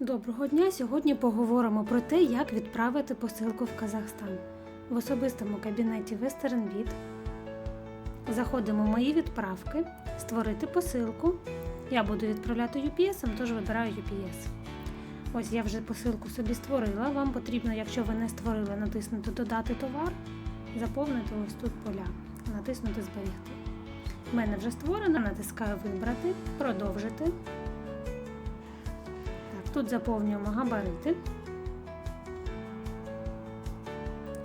Доброго дня! Сьогодні поговоримо про те, як відправити посилку в Казахстан. В особистому кабінеті WesternBit заходимо в мої відправки, створити посилку. Я буду відправляти UPS, тож вибираю UPS. Ось я вже посилку собі створила. Вам потрібно, якщо ви не створили, натиснути Додати товар, заповнити ось тут поля, натиснути Зберегти. У мене вже створено, натискаю Вибрати, продовжити. Тут заповнюємо габарити.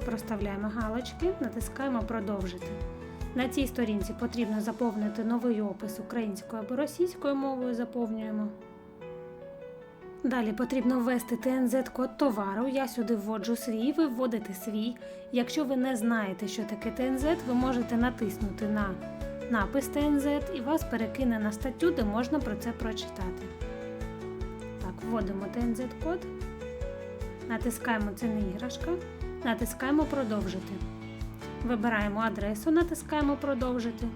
Проставляємо галочки, натискаємо Продовжити. На цій сторінці потрібно заповнити новий опис українською або російською мовою. Заповнюємо. Далі потрібно ввести ТНЗ-код товару. Я сюди вводжу свій, ви вводите свій. Якщо ви не знаєте, що таке ТНЗ, ви можете натиснути на напис ТНЗ і вас перекине на статтю, де можна про це прочитати. Так, вводимо ТНЗ-код, натискаємо це не іграшка, натискаємо продовжити. Вибираємо адресу, натискаємо продовжити.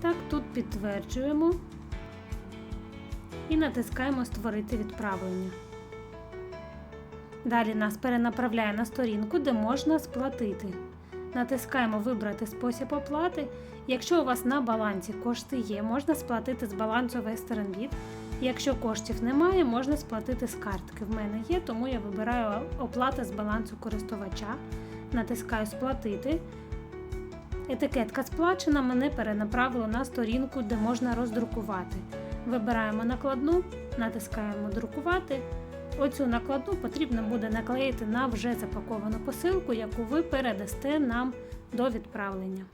Так, тут підтверджуємо і натискаємо Створити відправлення. Далі нас перенаправляє на сторінку, де можна сплатити. Натискаємо Вибрати спосіб оплати. Якщо у вас на балансі кошти є, можна сплатити з балансу WesternBit. Якщо коштів немає, можна сплатити з картки. В мене є, тому я вибираю оплата з балансу користувача. Натискаю Сплатити. Етикетка сплачена мене перенаправило на сторінку, де можна роздрукувати. Вибираємо накладну, натискаємо Друкувати. Оцю накладну потрібно буде наклеїти на вже запаковану посилку, яку ви передасте нам до відправлення.